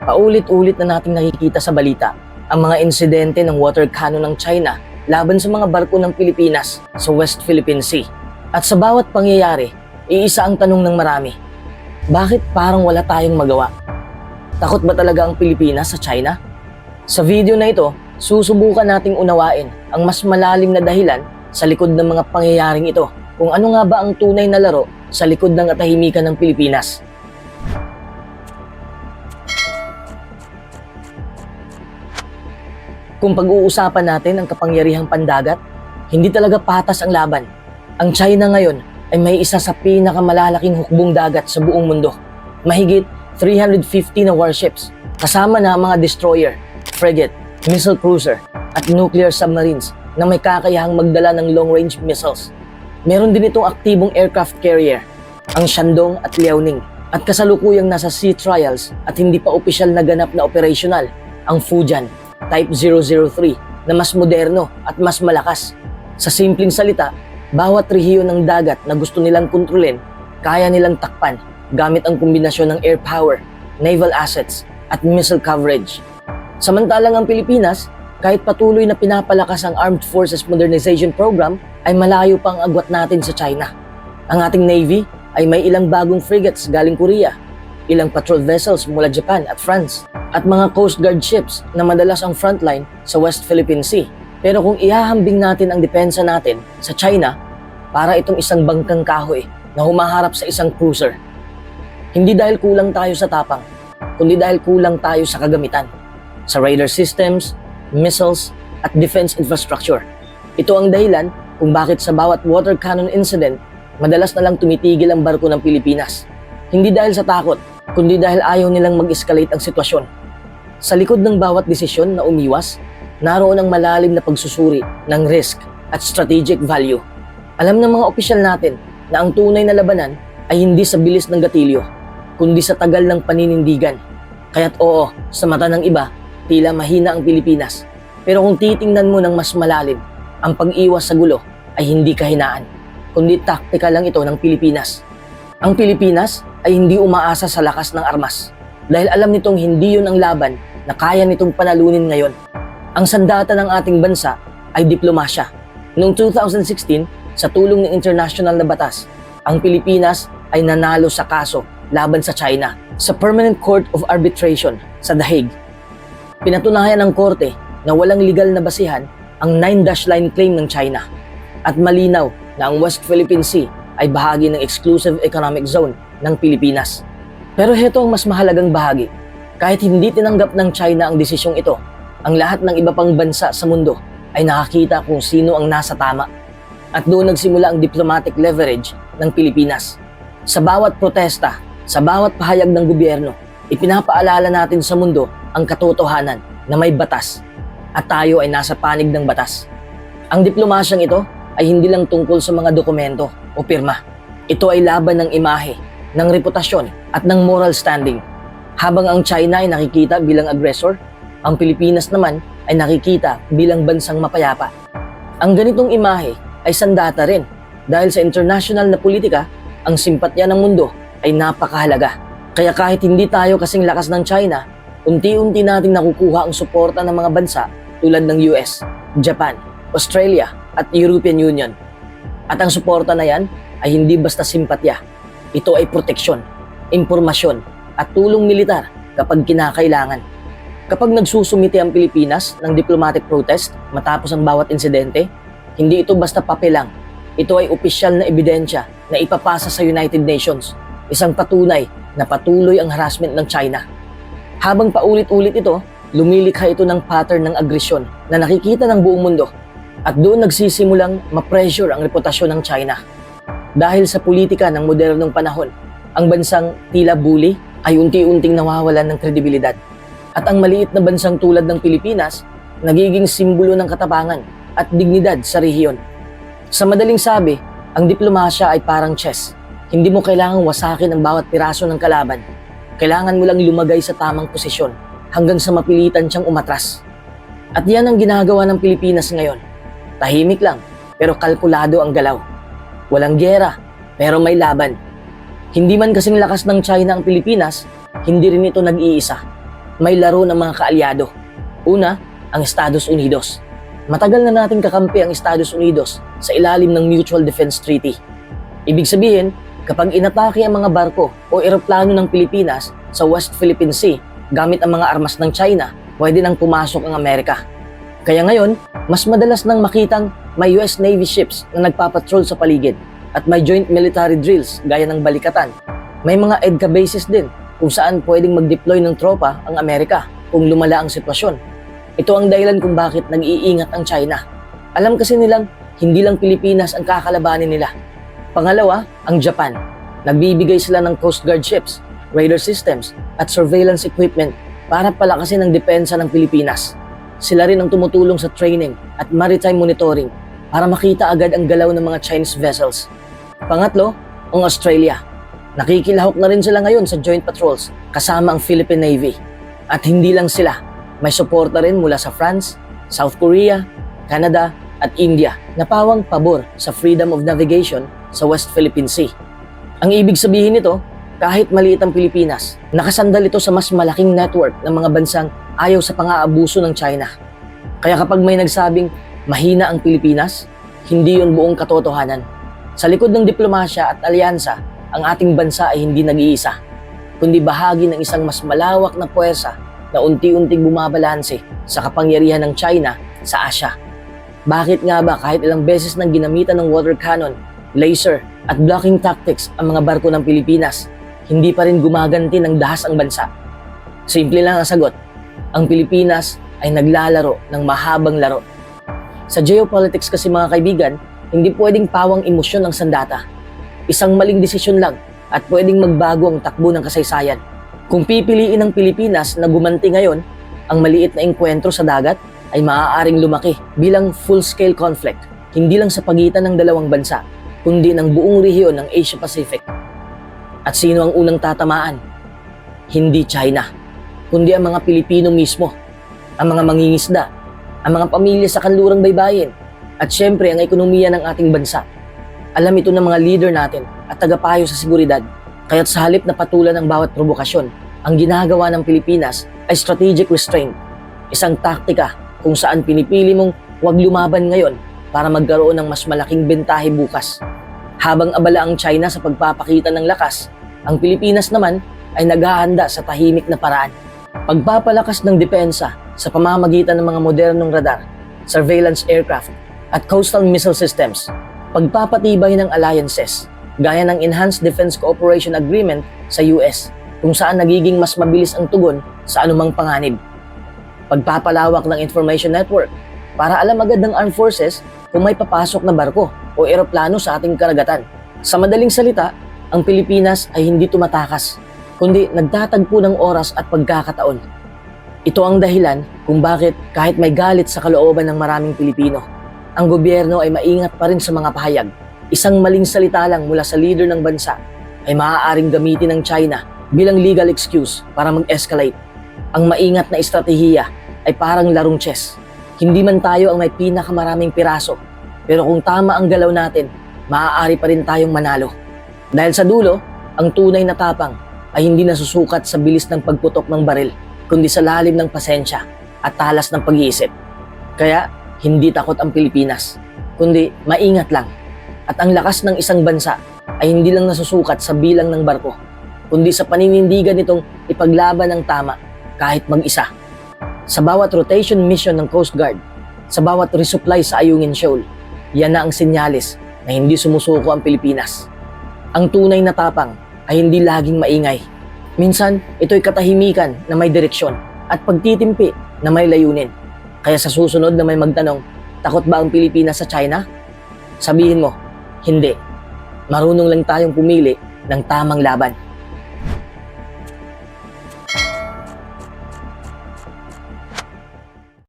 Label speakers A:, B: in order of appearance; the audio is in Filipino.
A: Paulit-ulit na nating nakikita sa balita ang mga insidente ng water cannon ng China laban sa mga barko ng Pilipinas sa West Philippine Sea. At sa bawat pangyayari, iisa ang tanong ng marami. Bakit parang wala tayong magawa? Takot ba talaga ang Pilipinas sa China? Sa video na ito, susubukan nating unawain ang mas malalim na dahilan sa likod ng mga pangyayaring ito kung ano nga ba ang tunay na laro sa likod ng katahimikan ng Pilipinas. Kung pag-uusapan natin ang kapangyarihang pandagat, hindi talaga patas ang laban. Ang China ngayon ay may isa sa pinakamalalaking hukbong dagat sa buong mundo. Mahigit 350 na warships, kasama na mga destroyer, frigate, missile cruiser, at nuclear submarines na may kakayahang magdala ng long-range missiles. Meron din itong aktibong aircraft carrier, ang Shandong at Liaoning, at kasalukuyang nasa sea trials at hindi pa opisyal na ganap na operational, ang Fujian Type 003 na mas moderno at mas malakas. Sa simpleng salita, bawat rehiyon ng dagat na gusto nilang kontrolin, kaya nilang takpan gamit ang kombinasyon ng air power, naval assets, at missile coverage. Samantalang ang Pilipinas, kahit patuloy na pinapalakas ang Armed Forces Modernization Program, ay malayo pa ang agwat natin sa China. Ang ating Navy ay may ilang bagong frigates galing Korea, ilang patrol vessels mula Japan at France, at mga Coast Guard ships na madalas ang frontline sa West Philippine Sea. Pero kung ihahambing natin ang depensa natin sa China, para itong isang bangkang kahoy na humaharap sa isang cruiser. Hindi dahil kulang tayo sa tapang, kundi dahil kulang tayo sa kagamitan, sa radar systems, missiles, at defense infrastructure. Ito ang dahilan kung bakit sa bawat water cannon incident, madalas na lang tumitigil ang barko ng Pilipinas. Hindi dahil sa takot, kundi dahil ayaw nilang mag-escalate ang sitwasyon. Sa likod ng bawat desisyon na umiwas, naroon ang malalim na pagsusuri ng risk at strategic value. Alam ng mga opisyal natin na ang tunay na labanan ay hindi sa bilis ng gatilyo, kundi sa tagal ng paninindigan. Kaya't oo, sa mata ng iba, tila mahina ang Pilipinas. Pero kung titingnan mo ng mas malalim, ang pag-iwas sa gulo ay hindi kahinaan, kundi taktika lang ito ng Pilipinas. Ang Pilipinas ay hindi umaasa sa lakas ng armas dahil alam nitong hindi yun ang laban na kaya nitong panalunin ngayon. Ang sandata ng ating bansa ay diplomasya. Noong 2016, sa tulong ng international na batas, ang Pilipinas ay nanalo sa kaso laban sa China sa Permanent Court of Arbitration sa The Hague. Pinatunayan ng korte na walang legal na basihan ang nine dash line claim ng China at malinaw na ang West Philippine Sea ay bahagi ng exclusive economic zone ng Pilipinas. Pero heto ang mas mahalagang bahagi. Kahit hindi tinanggap ng China ang desisyong ito, ang lahat ng iba pang bansa sa mundo ay nakakita kung sino ang nasa tama. At doon nagsimula ang diplomatic leverage ng Pilipinas. Sa bawat protesta, sa bawat pahayag ng gobyerno, ipinapaalala natin sa mundo ang katotohanan na may batas at tayo ay nasa panig ng batas. Ang diplomasyang ito ay hindi lang tungkol sa mga dokumento o pirma. Ito ay laban ng imahe, ng reputasyon at ng moral standing. Habang ang China ay nakikita bilang aggressor, ang Pilipinas naman ay nakikita bilang bansang mapayapa. Ang ganitong imahe ay sandata rin dahil sa international na politika, ang simpatya ng mundo ay napakahalaga. Kaya kahit hindi tayo kasing lakas ng China, unti-unti nating nakukuha ang suporta ng mga bansa tulad ng US, Japan, Australia at European Union. At ang suporta na yan ay hindi basta simpatya. Ito ay proteksyon, impormasyon at tulong militar kapag kinakailangan. Kapag nagsusumite ang Pilipinas ng diplomatic protest matapos ang bawat insidente, hindi ito basta papel lang. Ito ay opisyal na ebidensya na ipapasa sa United Nations, isang patunay na patuloy ang harassment ng China. Habang paulit-ulit ito, lumilikha ito ng pattern ng agresyon na nakikita ng buong mundo at doon nagsisimulang ma-pressure ang reputasyon ng China. Dahil sa politika ng modernong panahon, ang bansang tila bully ay unti-unting nawawalan ng kredibilidad. At ang maliit na bansang tulad ng Pilipinas, nagiging simbolo ng katapangan at dignidad sa rehiyon. Sa madaling sabi, ang diplomasya ay parang chess. Hindi mo kailangang wasakin ang bawat piraso ng kalaban. Kailangan mo lang lumagay sa tamang posisyon hanggang sa mapilitan siyang umatras. At yan ang ginagawa ng Pilipinas ngayon. Tahimik lang, pero kalkulado ang galaw. Walang gera, pero may laban. Hindi man kasing lakas ng China ang Pilipinas, hindi rin ito nag-iisa. may laro ng mga kaalyado. Una, ang Estados Unidos. Matagal na nating kakampi ang Estados Unidos sa ilalim ng Mutual Defense Treaty. Ibig sabihin, kapag inatake ang mga barko o eroplano ng Pilipinas sa West Philippine Sea gamit ang mga armas ng China, pwede nang pumasok ang Amerika. Kaya ngayon, mas madalas nang makitang may US Navy ships na nagpapatrol sa paligid at may joint military drills gaya ng balikatan. May mga EDCA bases din kung saan pwedeng mag-deploy ng tropa ang Amerika kung lumala ang sitwasyon. Ito ang dahilan kung bakit nag-iingat ang China. Alam kasi nilang hindi lang Pilipinas ang kakalabanin nila. Pangalawa, ang Japan. Nagbibigay sila ng Coast Guard ships, radar systems, at surveillance equipment para palakasin ang depensa ng Pilipinas. Sila rin ang tumutulong sa training at maritime monitoring para makita agad ang galaw ng mga Chinese vessels. Pangatlo, ang Australia. Nakikilahok na rin sila ngayon sa joint patrols kasama ang Philippine Navy. At hindi lang sila, may suporta rin mula sa France, South Korea, Canada at India na pawang pabor sa freedom of navigation sa West Philippine Sea. Ang ibig sabihin nito, kahit maliit ang Pilipinas, nakasandal ito sa mas malaking network ng mga bansang ayaw sa pang-aabuso ng China. Kaya kapag may nagsabing mahina ang Pilipinas, hindi yon buong katotohanan. Sa likod ng diplomasya at alyansa, ang ating bansa ay hindi nag-iisa, kundi bahagi ng isang mas malawak na puwersa na unti-unting bumabalanse sa kapangyarihan ng China sa Asia. Bakit nga ba kahit ilang beses nang ginamitan ng water cannon, laser at blocking tactics ang mga barko ng Pilipinas, hindi pa rin gumaganti ng dahas ang bansa? Simple lang ang sagot. Ang Pilipinas ay naglalaro ng mahabang laro. Sa geopolitics kasi mga kaibigan, hindi pwedeng pawang emosyon ang sandata. Isang maling desisyon lang at pwedeng magbago ang takbo ng kasaysayan. Kung pipiliin ng Pilipinas na gumanti ngayon, ang maliit na engkwentro sa dagat ay maaaring lumaki bilang full-scale conflict, hindi lang sa pagitan ng dalawang bansa, kundi ng buong rehiyon ng Asia Pacific. At sino ang unang tatamaan? Hindi China, kundi ang mga Pilipino mismo, ang mga mangingisda, ang mga pamilya sa kanlurang baybayin, at syempre ang ekonomiya ng ating bansa. Alam ito ng mga leader natin at tagapayo sa seguridad, kaya't sa halip na patulan ng bawat provokasyon, ang ginagawa ng Pilipinas ay strategic restraint, isang taktika kung saan pinipili mong huwag lumaban ngayon para magkaroon ng mas malaking bentahe bukas. Habang abala ang China sa pagpapakita ng lakas, ang Pilipinas naman ay naghahanda sa tahimik na paraan. Pagpapalakas ng depensa sa pamamagitan ng mga modernong radar, surveillance aircraft, at coastal missile systems. Pagpapatibay ng alliances, gaya ng Enhanced Defense Cooperation Agreement sa US, kung saan nagiging mas mabilis ang tugon sa anumang panganib. Pagpapalawak ng information network para alam agad ng armed forces kung may papasok na barko o eroplano sa ating karagatan. Sa madaling salita, ang Pilipinas ay hindi tumatakas, kundi nagtatagpo ng oras at pagkakataon. Ito ang dahilan kung bakit kahit may galit sa kalooban ng maraming Pilipino, ang gobyerno ay maingat pa rin sa mga pahayag. Isang maling salita lang mula sa leader ng bansa ay maaaring gamitin ng China bilang legal excuse para mag-escalate. Ang maingat na estratehiya ay parang larong chess. Hindi man tayo ang may pinakamaraming piraso, pero kung tama ang galaw natin, maaari pa rin tayong manalo. Dahil sa dulo, ang tunay na tapang ay hindi nasusukat sa bilis ng pagputok ng baril, kundi sa lalim ng pasensya at talas ng pag-iisip. Kaya, hindi takot ang Pilipinas, kundi maingat lang. At ang lakas ng isang bansa ay hindi lang nasusukat sa bilang ng barko, kundi sa paninindigan nitong ipaglaban ng tama kahit mag-isa. Sa bawat rotation mission ng Coast Guard, sa bawat resupply sa Ayungin Shoal, yan na ang sinyalis na hindi sumusuko ang Pilipinas. Ang tunay na tapang ay hindi laging maingay. Minsan, ito'y katahimikan na may direksyon at pagtitimpi na may layunin. Kaya sa susunod na may magtanong, takot ba ang Pilipinas sa China? Sabihin mo, hindi. Marunong lang tayong pumili ng tamang laban.